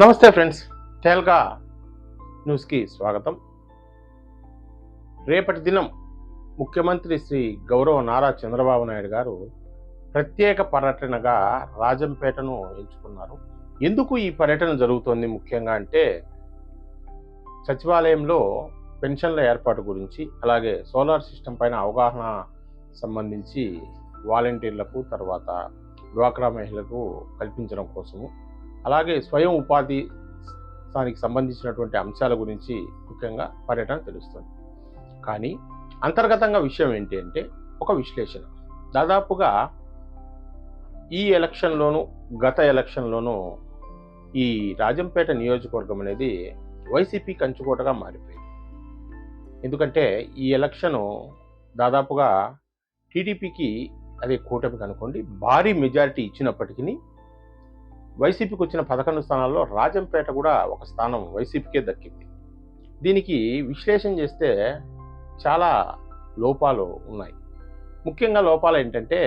నమస్తే ఫ్రెండ్స్ టేల్గా న్యూస్కి స్వాగతం. రేపటి దినం ముఖ్యమంత్రి శ్రీ గౌరవ నారా చంద్రబాబు నాయుడు గారు ప్రత్యేక పర్యటనగా రాజంపేటను ఎంచుకున్నారు. ఎందుకు ఈ పర్యటన జరుగుతోంది ముఖ్యంగా అంటే సచివాలయంలో పెన్షన్ల ఏర్పాటు గురించి అలాగే సోలార్ సిస్టమ్ పైన అవగాహన సంబంధించి వాలంటీర్లకు తర్వాత డ్వాక్రా మహిళలకు కల్పించడం కోసము అలాగే స్వయం ఉపాధి దానికి సంబంధించినటువంటి అంశాల గురించి ముఖ్యంగా పర్యటన తెలుస్తుంది. కానీ అంతర్గతంగా విషయం ఏంటి అంటే ఒక విశ్లేషణ. దాదాపుగా ఈ ఎలక్షన్లోను గత ఎలక్షన్లోనూ ఈ రాజంపేట నియోజకవర్గం అనేది వైసీపీ కంచుకోటగా మారిపోయింది. ఎందుకంటే ఈ ఎలక్షను దాదాపుగా టీడీపీకి అదే కూటమికి అనుకోండి భారీ మెజారిటీ ఇచ్చినప్పటికీ వైసీపీకి వచ్చిన పదకొండు స్థానాల్లో రాజంపేట కూడా ఒక స్థానం వైసీపీకే దక్కింది. దీనికి విశ్లేషణ చేస్తే చాలా లోపాలు ఉన్నాయి. ముఖ్యంగా లోపాలు ఏంటంటే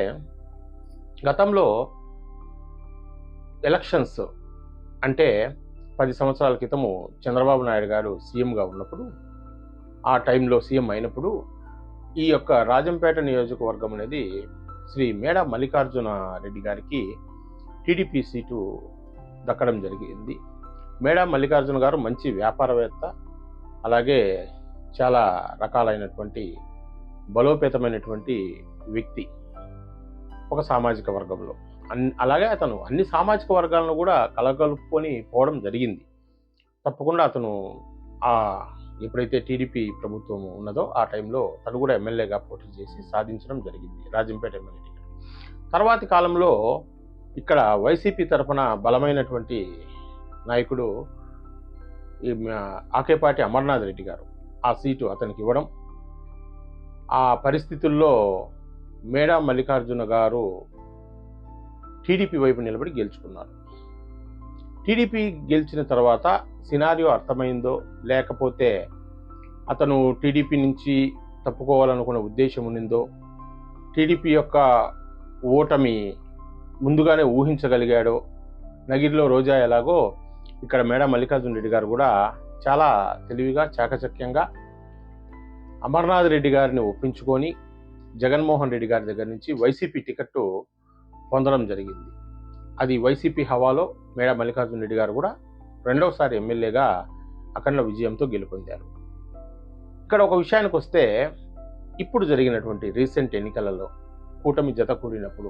గతంలో ఎలక్షన్స్ అంటే పది సంవత్సరాల క్రితము చంద్రబాబు నాయుడు గారు సీఎంగా ఉన్నప్పుడు ఆ టైంలో సీఎం అయినప్పుడు ఈ యొక్క రాజంపేట నియోజకవర్గం అనేది శ్రీ మేడ మల్లికార్జున రెడ్డి గారికి టీడీపీ సీటు దక్కడం జరిగింది. మేడా మల్లికార్జున గారు మంచి వ్యాపారవేత్త అలాగే చాలా రకాలైనటువంటి బలోపేతమైనటువంటి వ్యక్తి ఒక సామాజిక వర్గంలో. అన్ అలాగే అతను అన్ని సామాజిక వర్గాలను కూడా కలగలుపుకొని పోవడం జరిగింది. తప్పకుండా అతను ఆ ఎప్పుడైతే టీడీపీ ప్రభుత్వం ఉన్నదో ఆ టైంలో తను కూడా ఎమ్మెల్యేగా పోటీ చేసి సాధించడం జరిగింది. Rajampet MLA ticket. తర్వాతి కాలంలో ఇక్కడ వైసీపీ తరఫున బలమైనటువంటి నాయకుడు ఈ ఆకేపాటి అమర్నాథ్ రెడ్డి గారు. ఆ సీటు అతనికి ఇవ్వడం. ఆ పరిస్థితుల్లో మేడా మల్లికార్జున గారు టీడీపీ వైపు నిలబడి గెలుచుకున్నారు. టీడీపీ గెలిచిన తర్వాత సినారియో అర్థమైందో లేకపోతే అతను టీడీపీ నుంచి తప్పుకోవాలనుకున్న ఉద్దేశం ఉన్నిందో టీడీపీ యొక్క ఓటమి ముందుగానే ఊహించగలిగాడో? నగిరిలో రోజా ఎలాగో? ఇక్కడ మేడ మల్లికార్జున రెడ్డి గారు కూడా చాలా తెలివిగా చాకచక్యంగా అమర్నాథ్ రెడ్డి గారిని ఒప్పించుకొని జగన్మోహన్ రెడ్డి గారి దగ్గర నుంచి వైసీపీ టికెట్ పొందడం జరిగింది. అది వైసీపీ హవాలో మేడ మల్లికార్జున రెడ్డి గారు కూడా రెండవసారి ఎమ్మెల్యేగా అఖండ విజయంతో గెలుపొందారు. ఇక్కడ ఒక విషయానికి వస్తే ఇప్పుడు జరిగినటువంటి రీసెంట్ ఎన్నికలలో కూటమి జత కూడినప్పుడు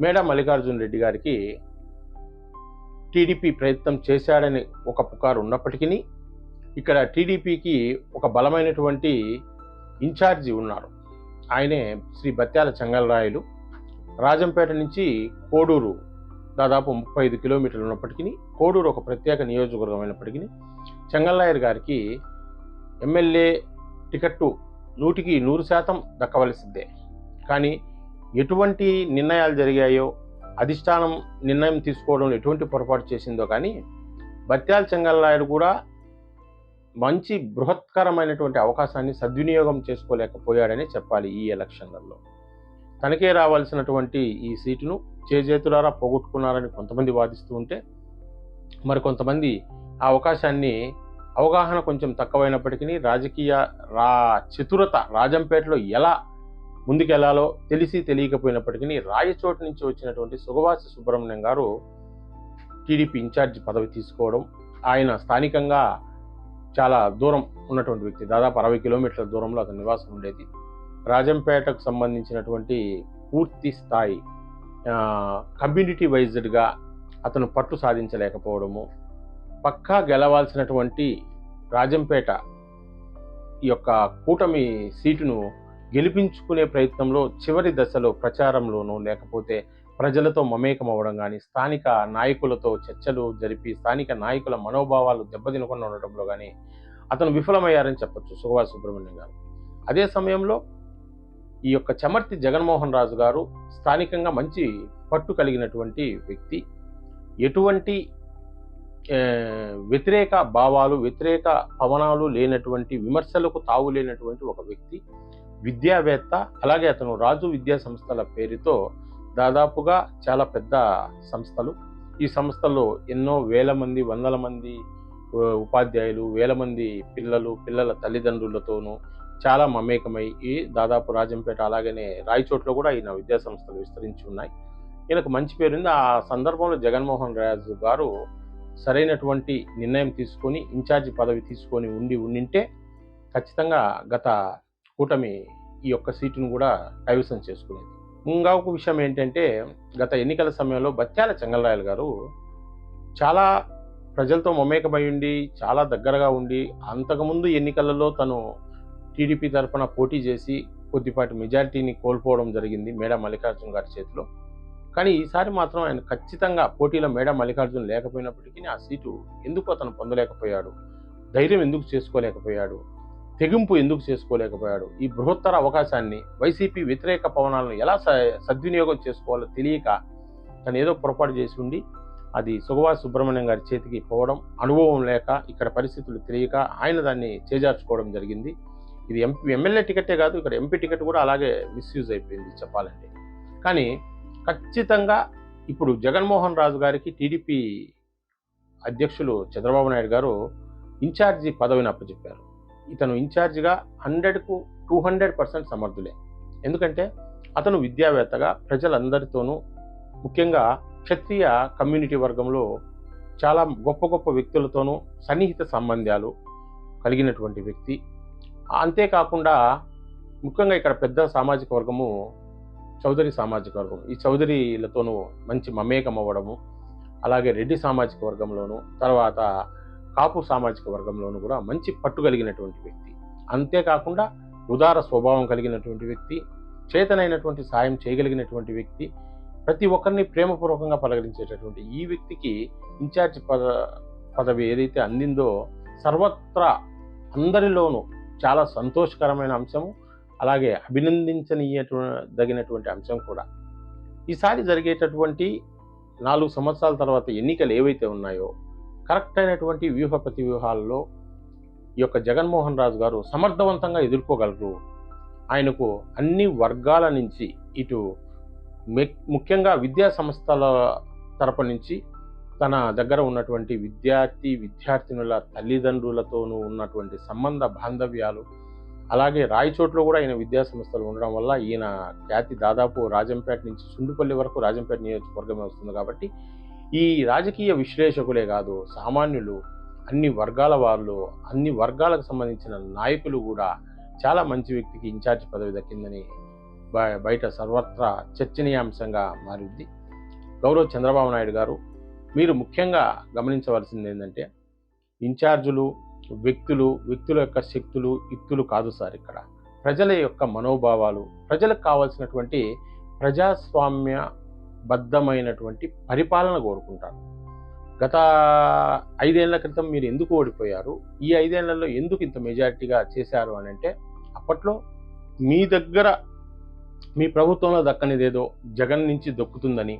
మేడ మల్లికార్జున రెడ్డి గారికి టీడీపీ ప్రయత్నం చేశాడని ఒక పుకారు ఉన్నప్పటికీ ఇక్కడ టీడీపీకి ఒక బలమైనటువంటి ఇన్ఛార్జి ఉన్నారు. ఆయనే శ్రీ బత్యాల చెంగల్రాయలు. రాజంపేట నుంచి కోడూరు దాదాపు ముప్పై ఐదు కిలోమీటర్లు ఉన్నప్పటికీ కోడూరు ఒక ప్రత్యేక నియోజకవర్గం అయినప్పటికీ చెంగల్రాయర్ గారికి ఎమ్మెల్యే టికెట్టు నూటికి నూరు శాతం దక్కవలసిందే. కానీ ఎటువంటి నిర్ణయాలు జరిగాయో అధిష్టానం నిర్ణయం తీసుకోవడంలో ఎటువంటి పొరపాటు చేసిందో కానీ బత్యాల చెంగల్రాయుడు కూడా మంచి బృహత్కరమైనటువంటి అవకాశాన్ని సద్వినియోగం చేసుకోలేకపోయాడని చెప్పాలి ఈ ఎలక్షన్లలో. తనకే రావాల్సినటువంటి ఈ సీటును చేజేతులారా పోగొట్టుకున్నారని కొంతమంది వాదిస్తూ ఉంటే మరి కొంతమంది ఆ అవకాశాన్ని అవగాహన కొంచెం తక్కువైనప్పటికీ రాజకీయ రా చతురత రాజంపేటలో ఎలా ముందుకెళ్ళాలో తెలిసి తెలియకపోయినప్పటికీ రాయచోటు నుంచి వచ్చినటువంటి సుగవాసి సుబ్రహ్మణ్యం గారు టీడీపీ ఇన్ఛార్జ్ పదవి తీసుకోవడం ఆయన స్థానికంగా చాలా దూరం ఉన్నటువంటి వ్యక్తి. దాదాపు అరవై కిలోమీటర్ల దూరంలో అతని నివాసం ఉండేది. రాజంపేటకు సంబంధించినటువంటి పూర్తి స్థాయి కమ్యూనిటీ వైజ్డ్గా అతను పట్టు సాధించలేకపోవడము పక్కా గెలవాల్సినటువంటి రాజంపేట ఈ యొక్క కూటమి సీటును గెలిపించుకునే ప్రయత్నంలో చివరి దశలో ప్రచారంలోనూ లేకపోతే ప్రజలతో మమేకం అవ్వడం కానీ స్థానిక నాయకులతో చర్చలు జరిపి స్థానిక నాయకుల మనోభావాలు దెబ్బతినకుండా ఉండడంలో కానీ అతను విఫలమయ్యారని చెప్పొచ్చు సుభాష్ సుబ్రహ్మణ్యం గారు. అదే సమయంలో ఈ యొక్క చమర్తి జగన్మోహన్ రాజు గారు స్థానికంగా మంచి పట్టు కలిగినటువంటి వ్యక్తి. ఎటువంటి వ్యతిరేక భావాలు వ్యతిరేక పవనాలు లేనటువంటి విమర్శలకు తావు లేనటువంటి ఒక వ్యక్తి. విద్యావేత్త అలాగే అతను రాజు విద్యా సంస్థల పేరుతో దాదాపుగా చాలా పెద్ద సంస్థలు. ఈ సంస్థల్లో ఎన్నో వేల మంది వందల మంది ఉపాధ్యాయులు వేల మంది పిల్లలు పిల్లల తల్లిదండ్రులతోనూ చాలా మమేకమై ఈ దాదాపు రాజంపేట అలాగనే రాయచోట్లో కూడా ఈయన విద్యా సంస్థలు విస్తరించి ఉన్నాయి. ఈయనకు మంచి పేరుంది. ఆ సందర్భంలో జగన్మోహన్ రాజు గారు సరైనటువంటి నిర్ణయం తీసుకొని ఇన్ఛార్జి పదవి తీసుకొని ఉండి ఉండింటే ఖచ్చితంగా గత కూటమి ఈ యొక్క సీటును కూడా కైవసం చేసుకునేది. ఇంకా ఒక విషయం ఏంటంటే గత ఎన్నికల సమయంలో బత్యాల చెంగల్రాయలు గారు చాలా ప్రజలతో మమేకమై ఉండి చాలా దగ్గరగా ఉండి అంతకుముందు ఎన్నికలలో తను టీడీపీ తరఫున పోటీ చేసి కొద్దిపాటి మెజారిటీని కోల్పోవడం జరిగింది మేడా మల్లికార్జున గారి చేతిలో. కానీ ఈసారి మాత్రం ఆయన ఖచ్చితంగా పోటీలో మేడా మల్లికార్జున లేకపోయినప్పటికీ ఆ సీటు ఎందుకు అతను పొందలేకపోయాడు? ధైర్యం ఎందుకు చేసుకోలేకపోయాడు? తెగింపు ఎందుకు చేసుకోలేకపోయాడు? ఈ బృహత్తర అవకాశాన్ని వైసీపీ వ్యతిరేక పవనాలను ఎలా స- సద్వినియోగం చేసుకోవాలో తెలియక తను ఏదో పొరపాటు చేసి ఉండి అది సుగవా సుబ్రహ్మణ్యం గారి చేతికి పోవడం అనుభవం లేక ఇక్కడ పరిస్థితులు తెలియక ఆయన దాన్ని చేజార్చుకోవడం జరిగింది. ఇది ఎంపీ ఎమ్మెల్యే టికెటే కాదు ఇక్కడ ఎంపీ టికెట్ కూడా అలాగే మిస్యూజ్ అయిపోయింది చెప్పాలంటే. కానీ ఖచ్చితంగా ఇప్పుడు జగన్మోహన్ రాజు గారికి టీడీపీ అధ్యక్షులు చంద్రబాబు నాయుడు గారు ఇన్ఛార్జి పదవిని అప్పచెప్పారు. ఇతను ఇన్ఛార్జిగా హండ్రెడ్కు టూ హండ్రెడ్ పర్సెంట్ సమర్థులే. ఎందుకంటే అతను విద్యావేత్తగా ప్రజలందరితోనూ ముఖ్యంగా క్షత్రియ కమ్యూనిటీ వర్గంలో చాలా గొప్ప గొప్ప వ్యక్తులతోనూ సన్నిహిత సంబంధాలు కలిగినటువంటి వ్యక్తి. అంతేకాకుండా ముఖ్యంగా ఇక్కడ పెద్ద సామాజిక వర్గము చౌదరి సామాజిక వర్గం. ఈ చౌదరిలతోనూ మంచి మమేకం అవ్వడము అలాగే రెడ్డి సామాజిక వర్గంలోను తర్వాత కాపు సామాజిక వర్గంలోనూ కూడా మంచి పట్టు కలిగినటువంటి వ్యక్తి. అంతేకాకుండా ఉదార స్వభావం కలిగినటువంటి వ్యక్తి చేతనైనటువంటి సాయం చేయగలిగినటువంటి వ్యక్తి ప్రతి ఒక్కరిని ప్రేమపూర్వకంగా పలకరించేటటువంటి ఈ వ్యక్తికి ఇన్ఛార్జ్ పద పదవి ఏదైతే అందిందో సర్వత్రా అందరిలోనూ చాలా సంతోషకరమైన అంశము అలాగే అభినందించనీయటదగినటువంటి అంశం కూడా. ఈసారి జరిగేటటువంటి నాలుగు సంవత్సరాల తర్వాత ఎన్నికలు ఏవైతే ఉన్నాయో కరెక్ట్ అయినటువంటి వ్యూహ ప్రతివ్యూహాల్లో ఈ యొక్క జగన్మోహన్ రాజు గారు సమర్థవంతంగా ఎదుర్కోగలరు. ఆయనకు అన్ని వర్గాల నుంచి ఇటు ముఖ్యంగా విద్యా సంస్థల తరపు నుంచి తన దగ్గర ఉన్నటువంటి విద్యార్థి విద్యార్థినుల తల్లిదండ్రులతోనూ ఉన్నటువంటి సంబంధ బాంధవ్యాలు అలాగే రాయచోట్లో కూడా ఈయన విద్యా సంస్థలు ఉండడం వల్ల ఈయన ఖ్యాతి దాదాపు రాజంపేట నుంచి సుండుపల్లి వరకు రాజంపేట నియోజకవర్గమే వస్తుంది కాబట్టి ఈ రాజకీయ విశ్లేషకులే కాదు సామాన్యులు అన్ని వర్గాల వాళ్ళు అన్ని వర్గాలకు సంబంధించిన నాయకులు కూడా చాలా మంచి వ్యక్తికి ఇన్ఛార్జ్ పదవి దక్కిందని బయట సర్వత్రా చర్చనీయాంశంగా మారింది. గౌరవ్ చంద్రబాబు నాయుడు గారు మీరు ముఖ్యంగా గమనించవలసింది ఏంటంటే ఇన్ఛార్జులు వ్యక్తులు వ్యక్తుల యొక్క శక్తులు యుక్తులు కాదు సార్ ఇక్కడ. ప్రజల యొక్క మనోభావాలు ప్రజలకు కావాల్సినటువంటి ప్రజాస్వామ్య బద్ధమైనటువంటి పరిపాలన కోరుకుంటారు. గత ఐదేళ్ళ క్రితం మీరు ఎందుకు ఓడిపోయారు? ఈ ఐదేళ్ళలో ఎందుకు ఇంత మెజారిటీగా చేశారు అని అంటే అప్పట్లో మీ దగ్గర మీ ప్రభుత్వంలో దక్కనిదేదో జగన్ నుంచి దొక్కుతుందని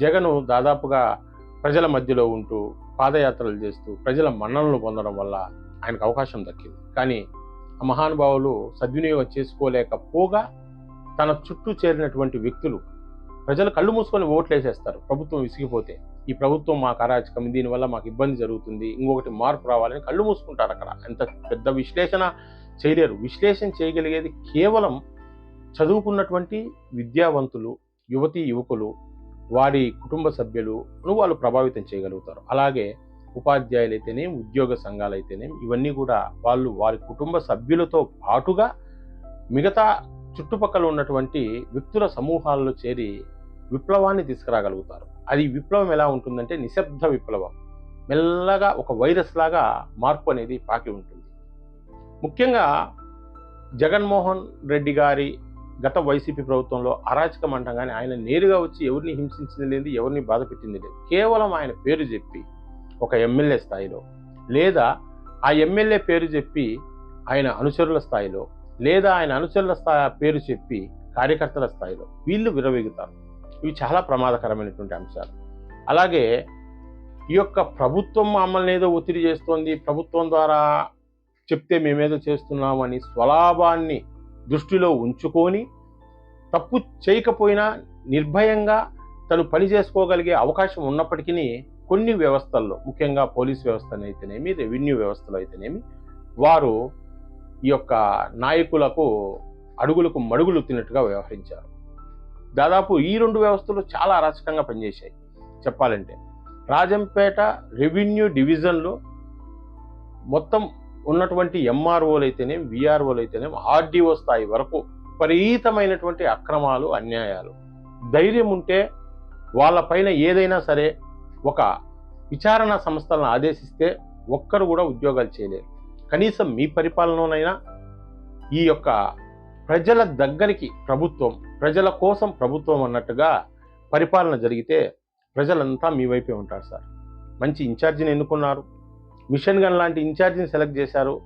జగను దాదాపుగా ప్రజల మధ్యలో ఉంటూ పాదయాత్రలు చేస్తూ ప్రజల మన్ననలు పొందడం వల్ల ఆయనకు అవకాశం దక్కింది. కానీ ఆ మహానుభావులు సద్వినియోగం చేసుకోలేకపోగా తన చుట్టూ చేరినటువంటి వ్యక్తులు ప్రజలు కళ్ళు మూసుకొని ఓట్లు వేసేస్తారు ప్రభుత్వం విసిగిపోతే ఈ ప్రభుత్వం మాకు అరాచకం దీనివల్ల మాకు ఇబ్బంది జరుగుతుంది ఇంకొకటి మార్పు రావాలని కళ్ళు మూసుకుంటారు అక్కడ. అంత పెద్ద విశ్లేషణ చేయలేరు. విశ్లేషణ చేయగలిగేది కేవలం చదువుకున్నటువంటి విద్యావంతులు యువతి యువకులు వారి కుటుంబ సభ్యులు వాళ్ళు ప్రభావితం చేయగలుగుతారు. అలాగే ఉపాధ్యాయులు ఉద్యోగ సంఘాలు అయితేనేం ఇవన్నీ కూడా వాళ్ళు వారి కుటుంబ సభ్యులతో పాటుగా మిగతా చుట్టుపక్కల ఉన్నటువంటి వ్యక్తుల సమూహాల్లో చేరి విప్లవాన్ని తీసుకురాగలుగుతారు. అది విప్లవం ఎలా ఉంటుందంటే నిశ్శబ్ద విప్లవం. మెల్లగా ఒక వైరస్ లాగా మార్పు అనేది పాకి ఉంటుంది. ముఖ్యంగా జగన్మోహన్ రెడ్డి గారి గత వైసీపీ ప్రభుత్వంలో అరాచకం అంటంగానే ఆయన నేరుగా వచ్చి ఎవరిని హింసించింది లేదు ఎవరిని బాధ పెట్టింది లేదు. కేవలం ఆయన పేరు చెప్పి ఒక ఎమ్మెల్యే స్థాయిలో లేదా ఆ ఎమ్మెల్యే పేరు చెప్పి ఆయన అనుచరుల స్థాయిలో లేదా ఆయన అనుచరుల స్థాయి పేరు చెప్పి కార్యకర్తల స్థాయిలో వీళ్ళు విరవేగుతారు ఇవి చాలా ప్రమాదకరమైనటువంటి అంశాలు. అలాగే ఈ యొక్క ప్రభుత్వం మమ్మల్ని ఏదో ఒత్తిడి చేస్తోంది ప్రభుత్వం ద్వారా చెప్తే మేమేదో చేస్తున్నామని స్వలాభాన్ని దృష్టిలో ఉంచుకొని తప్పు చేయకపోయినా నిర్భయంగా తను పని చేసుకోగలిగే అవకాశం ఉన్నప్పటికీ కొన్ని వ్యవస్థల్లో ముఖ్యంగా పోలీస్ వ్యవస్థనైతేనేమి రెవెన్యూ వ్యవస్థలో అయితేనేమి వారు ఈ యొక్క నాయకులకు అడుగులకు మడుగులు తిన్నట్టుగా వ్యవహరించారు. దాదాపు ఈ రెండు వ్యవస్థలు చాలా అరాచకంగా పనిచేశాయి. చెప్పాలంటే రాజంపేట రెవెన్యూ డివిజన్లో మొత్తం ఉన్నటువంటి ఎంఆర్ఓలు అయితేనేం విఆర్ఓలు అయితేనేం ఆర్డీఓ స్థాయి వరకు విపరీతమైనటువంటి అక్రమాలు అన్యాయాలు. ధైర్యం ఉంటే వాళ్ళపైన ఏదైనా సరే ఒక విచారణ సంస్థలను ఆదేశిస్తే ఒక్కరు కూడా ఉద్యోగాలు చేయలేరు. కనీసం మీ పరిపాలనలోనైనా ఈ యొక్క ప్రజల దగ్గరికి ప్రభుత్వం ప్రజల కోసం ప్రభుత్వం అన్నట్టుగా పరిపాలన జరిగితే ప్రజలంతా మీ వైపే ఉంటారు సార్. మంచి ఇన్ఛార్జిని ఎన్నుకున్నారు. మిషన్ గన్ లాంటి ఇన్ఛార్జిని సెలెక్ట్ చేశారు.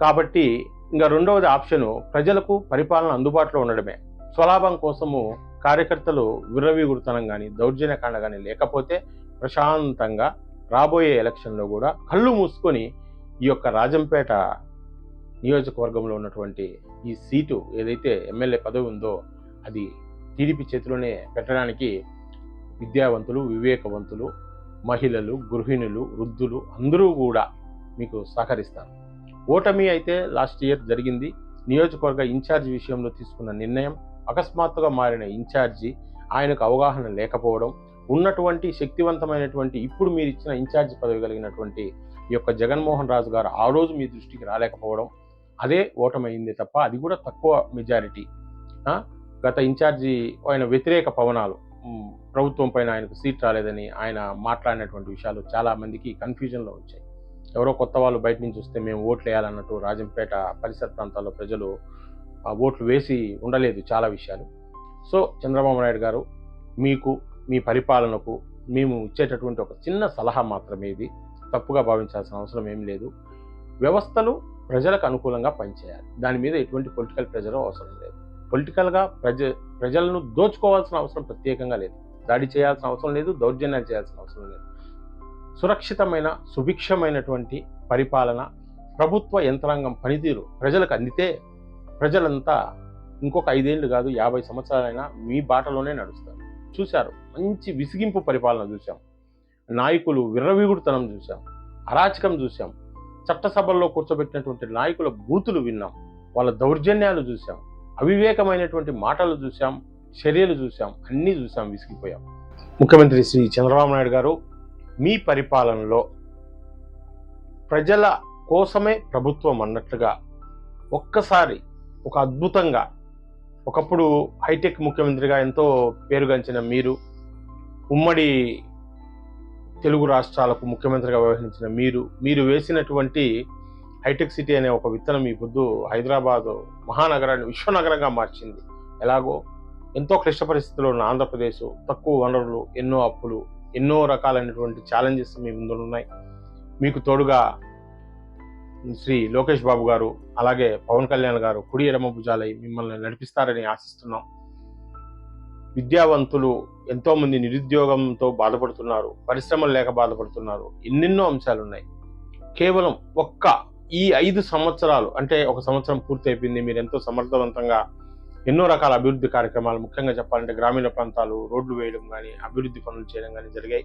కాబట్టి ఇంకా రెండవది ఆప్షను ప్రజలకు పరిపాలన అందుబాటులో ఉండడమే. స్వలాభం కోసము కార్యకర్తలు విర్రవీగుడుతనం కానీ దౌర్జన్యకాండ కానీ లేకపోతే ప్రశాంతంగా రాబోయే ఎలక్షన్లో కూడా కళ్ళు మూసుకొని ఈ యొక్క రాజంపేట నియోజకవర్గంలో ఉన్నటువంటి ఈ సీటు ఏదైతే ఎమ్మెల్యే పదవి ఉందో అది టీడీపీ చేతిలోనే పెట్టడానికి విద్యావంతులు వివేకవంతులు మహిళలు గృహిణులు వృద్ధులు అందరూ కూడా మీకు సహకరిస్తారు. ఓటమి అయితే లాస్ట్ ఇయర్ జరిగింది. నియోజకవర్గ ఇన్ఛార్జి విషయంలో తీసుకున్న నిర్ణయం అకస్మాత్తుగా మారిన ఇన్ఛార్జి ఆయనకు అవగాహన లేకపోవడం ఉన్నటువంటి శక్తివంతమైనటువంటి ఇప్పుడు మీరు ఇచ్చిన ఇన్ఛార్జి పదవి కలిగినటువంటి ఈ యొక్క జగన్మోహన్ రాజు గారు ఆ రోజు మీ దృష్టికి రాలేకపోవడం అదే ఓటమైంది తప్ప అది కూడా తక్కువ మెజారిటీ గత ఇన్ఛార్జి ఆయన వ్యతిరేక పవనాలు ప్రభుత్వం పైన ఆయనకు సీట్ రాలేదని ఆయన మాట్లాడినటువంటి విషయాలు చాలా మందికి కన్ఫ్యూజన్లో వచ్చాయి. ఎవరో కొత్త వాళ్ళు బయట నుంచి వస్తే మేము ఓట్లు వేయాలన్నట్టు రాజంపేట పరిసర ప్రాంతాల్లో ప్రజలు ఆ ఓట్లు వేసి ఉండలేదు చాలా విషయాలు. సో చంద్రబాబు నాయుడు గారు మీకు మీ పరిపాలనకు మేము ఇచ్చేటటువంటి ఒక చిన్న సలహా మాత్రమే ఇది. తప్పుగా భావించాల్సిన అవసరం ఏం లేదు. వ్యవస్థలు ప్రజలకు అనుకూలంగా పనిచేయాలి. దాని మీద ఎటువంటి పొలిటికల్ ప్రెజర్ అవసరం లేదు. పొలిటికల్గా ప్రజ ప్రజలను దోచుకోవాల్సిన అవసరం ప్రత్యేకంగా లేదు. దాడి చేయాల్సిన అవసరం లేదు దౌర్జన్యాలు చేయాల్సిన అవసరం లేదు. సురక్షితమైన సుభిక్షమైనటువంటి పరిపాలన ప్రభుత్వ యంత్రాంగం పనితీరు ప్రజలకు అందితే ప్రజలంతా ఇంకొక ఐదేళ్ళు కాదు యాభై సంవత్సరాలైనా మీ బాటలోనే నడుస్తారు. చూశారు మంచి విసిగింపు పరిపాలన చూశాం. నాయకులు విర్రవీగుడుతనం చూశాం అరాచకం చూశాం చట్టసభల్లో కూర్చోబెట్టినటువంటి నాయకుల బూతులు విన్నాం వాళ్ళ దౌర్జన్యాలు చూశాం అవివేకమైనటువంటి మాటలు చూశాం చర్యలు చూశాం అన్నీ చూశాం విసిగిపోయాం. ముఖ్యమంత్రి శ్రీ చంద్రబాబు నాయుడు గారు మీ పరిపాలనలో ప్రజల కోసమే ప్రభుత్వం అన్నట్లుగా ఒక్కసారి ఒక అద్భుతంగా ఒకప్పుడు హైటెక్ ముఖ్యమంత్రిగా ఎంతో పేరుగాంచిన మీరు ఉమ్మడి తెలుగు రాష్ట్రాలకు ముఖ్యమంత్రిగా వ్యవహరించిన మీరు మీరు వేసినటువంటి హైటెక్ సిటీ అనే ఒక విత్తనం ఈ పొద్దు హైదరాబాద్ మహానగరాన్ని విశ్వనగరంగా మార్చింది. ఎలాగో ఎంతో క్లిష్ట పరిస్థితుల్లో ఉన్న ఆంధ్రప్రదేశ్ తక్కువ వనరులు ఎన్నో అప్పులు ఎన్నో రకాలైనటువంటి ఛాలెంజెస్ మీ ముందు ఉన్నాయి. మీకు తోడుగా శ్రీ లోకేష్ బాబు గారు అలాగే పవన్ కళ్యాణ్ గారు కుడి ఎడమ భుజాలై మిమ్మల్ని నడిపిస్తారని ఆశిస్తున్నాం. విద్యావంతులు ఎంతోమంది నిరుద్యోగంతో బాధపడుతున్నారు పరిశ్రమలు లేక బాధపడుతున్నారు. ఎన్నెన్నో అంశాలు ఉన్నాయి కేవలం ఒక్క ఈ ఐదు సంవత్సరాలు అంటే ఒక సంవత్సరం పూర్తి అయిపోయింది మీరు ఎంతో సమర్థవంతంగా ఎన్నో రకాల అభివృద్ధి కార్యక్రమాలు ముఖ్యంగా చెప్పాలంటే గ్రామీణ ప్రాంతాలు రోడ్లు వేయడం కానీ అభివృద్ధి పనులు చేయడం కానీ జరిగాయి.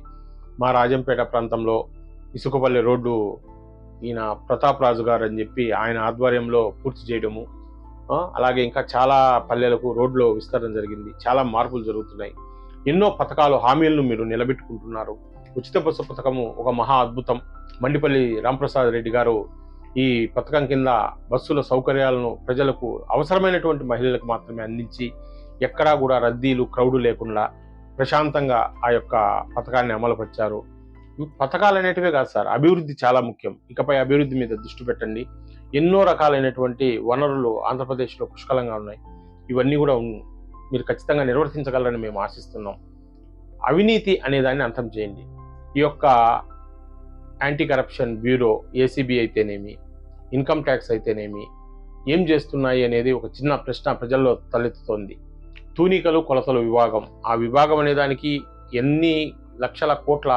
మా రాజంపేట ప్రాంతంలో ఇసుకపల్లి రోడ్డు ఈయన ప్రతాప్ రాజు గారు అని చెప్పి ఆయన ఆధ్వర్యంలో పూర్తి చేయడము. అలాగే ఇంకా చాలా పల్లెలకు రోడ్లో విస్తరణ జరిగింది. చాలా మార్పులు జరుగుతున్నాయి. ఎన్నో పథకాలు హామీలను మీరు నిలబెట్టుకుంటున్నారు. ఉచిత బస్సు పథకము ఒక మహా అద్భుతం. మండిపల్లి రామప్రసాద్ రెడ్డి గారు ఈ పథకం కింద బస్సుల సౌకర్యాలను ప్రజలకు అవసరమైనటువంటి మహిళలకు మాత్రమే అందించి ఎక్కడా కూడా రద్దీలు క్రౌడు లేకుండా ప్రశాంతంగా ఆ యొక్క పథకాన్ని అమలుపరిచారు. పథకాలు అనేటివే కాదు సార్ అభివృద్ధి చాలా ముఖ్యం. ఇకపై అభివృద్ధి మీద దృష్టి పెట్టండి. ఎన్నో రకాలైనటువంటి వనరులు ఆంధ్రప్రదేశ్లో పుష్కలంగా ఉన్నాయి. ఇవన్నీ కూడా మీరు ఖచ్చితంగా నిర్వర్తించగలరని మేము ఆశిస్తున్నాం. అవినీతి అనే దాన్ని అంతం చేయండి. ఈ యొక్క యాంటీ కరప్షన్ బ్యూరో ఏసీబీ అయితేనేమి ఇన్కమ్ ట్యాక్స్ అయితేనేమి ఏం చేస్తున్నాయి అనేది ఒక చిన్న ప్రశ్న ప్రజల్లో తలెత్తుతోంది. తూనికలు కొలతలు విభాగం. ఆ విభాగం అనే దానికి ఎన్ని లక్షల కోట్ల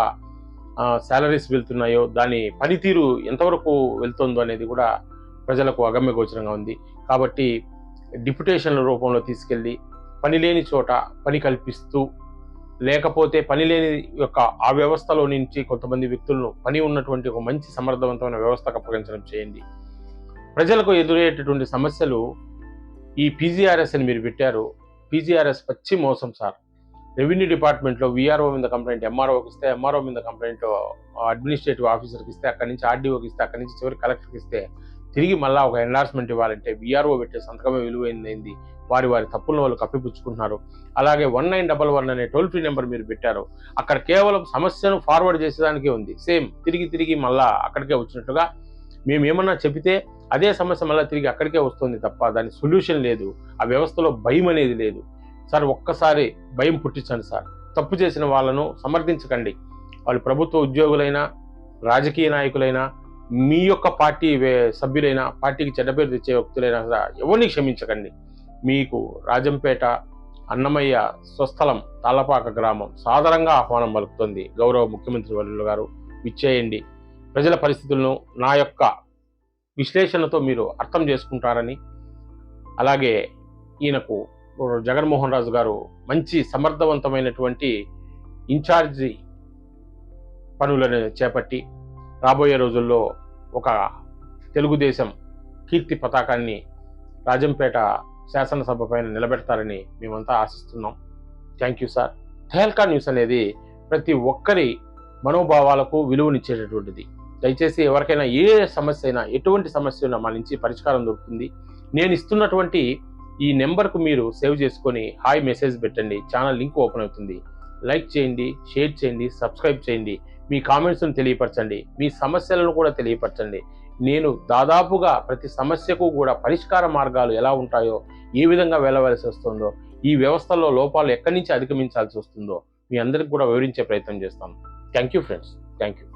శాలరీస్ వెళ్తున్నాయో దాని పనితీరు ఎంతవరకు వెళ్తుందో అనేది కూడా ప్రజలకు అగమ్యగోచరంగా ఉంది. కాబట్టి డిప్యుటేషన్ల రూపంలో తీసుకెళ్ళి పని లేని చోట పని కల్పిస్తూ లేకపోతే పని లేని యొక్క ఆ వ్యవస్థలో నుంచి కొంతమంది వ్యక్తులను పని ఉన్నటువంటి ఒక మంచి సమర్థవంతమైన వ్యవస్థకు అప్పగించడం చేయండి. ప్రజలకు ఎదురయ్యేటటువంటి సమస్యలు ఈ పీజీఆర్ఎస్ అని మీరు పెట్టారు. పీజీఆర్ఎస్ పచ్చి మోసం సార్. రెవెన్యూ డిపార్ట్మెంట్లో విఆర్ఓ మీద కంప్లైంట్ ఎంఆర్ఓకి ఇస్తే ఎంఆర్ఓ మీద కంప్లైంట్ అడ్మినిస్ట్రేటివ్ ఆఫీసర్కి ఇస్తే అక్కడి నుంచి ఆర్డీఓకి ఇస్తే అక్కడి నుంచి చివరి కలెక్టర్కి ఇస్తే తిరిగి మళ్ళీ ఒక ఎండార్స్మెంట్ ఇవ్వాలంటే విఆర్ఓ పెట్టే సంతకమే విలువైంది వారి వారి తప్పులను వాళ్ళు కప్పిపుచ్చుకుంటున్నారు. అలాగే వన్ నైన్ డబల్ వన్ అనే టోల్ ఫ్రీ నెంబర్ మీరు పెట్టారు. అక్కడ కేవలం సమస్యను ఫార్వర్డ్ చేసేదానికే ఉంది. సేమ్ తిరిగి తిరిగి మళ్ళా అక్కడికే వచ్చినట్టుగా మేము ఏమన్నా చెబితే అదే సమస్య మళ్ళీ తిరిగి అక్కడికే వస్తుంది తప్ప దాని సొల్యూషన్ లేదు. ఆ వ్యవస్థలో భయం అనేది లేదు. సార్ ఒక్కసారి భయం పుట్టించండి సార్. తప్పు చేసిన వాళ్ళను సమర్థించకండి. వాళ్ళు ప్రభుత్వ ఉద్యోగులైనా రాజకీయ నాయకులైనా మీ యొక్క పార్టీ వే- సభ్యులైనా పార్టీకి చెడ్డ పేరు తెచ్చే వ్యక్తులైనా కూడా ఎవరిని క్షమించకండి. మీకు రాజంపేట అన్నమయ్య స్వస్థలం తాళ్ళపాక గ్రామం సాధారణంగా ఆహ్వానం పలుకుతుంది. గౌరవ ముఖ్యమంత్రి వల్లుల గారు విచ్చేయండి. ప్రజల పరిస్థితులను నా యొక్క విశ్లేషణతో మీరు అర్థం చేసుకుంటారని అలాగే ఈయనకు జగన్మోహన్ రాజు గారు మంచి సమర్థవంతమైనటువంటి ఇన్ఛార్జి పనులను చేపట్టి రాబోయే రోజుల్లో ఒక తెలుగుదేశం కీర్తి పతాకాన్ని రాజంపేట శాసనసభ పైన నిలబెడతారని మేమంతా ఆశిస్తున్నాం. Thank you sir Tehelka news అనేది ప్రతి ఒక్కరి మనోభావాలకు విలువనిచ్చేటటువంటిది. దయచేసి ఎవరికైనా ఏ సమస్య అయినా ఎటువంటి సమస్య అయినా మా నుంచి పరిష్కారం దొరుకుతుంది. నేను ఇస్తున్నటువంటి ఈ నెంబర్కు మీరు సేవ్ చేసుకొని హాయ్ మెసేజ్ పెట్టండి. ఛానల్ లింక్ ఓపెన్ అవుతుంది. లైక్ చేయండి షేర్ చేయండి సబ్స్క్రైబ్ చేయండి. మీ కామెంట్స్ను తెలియపరచండి. మీ సమస్యలను కూడా తెలియపరచండి. నేను దాదాపుగా ప్రతి సమస్యకు కూడా పరిష్కార మార్గాలు ఎలా ఉంటాయో ఏ విధంగా వెళ్ళవలసి వస్తుందో ఈ వ్యవస్థలో లోపాలు ఎక్కడి నుంచి అధిగమించాల్సి వస్తుందో మీ అందరికి కూడా వివరించే ప్రయత్నం చేస్తాను. Thank you friends. Thank you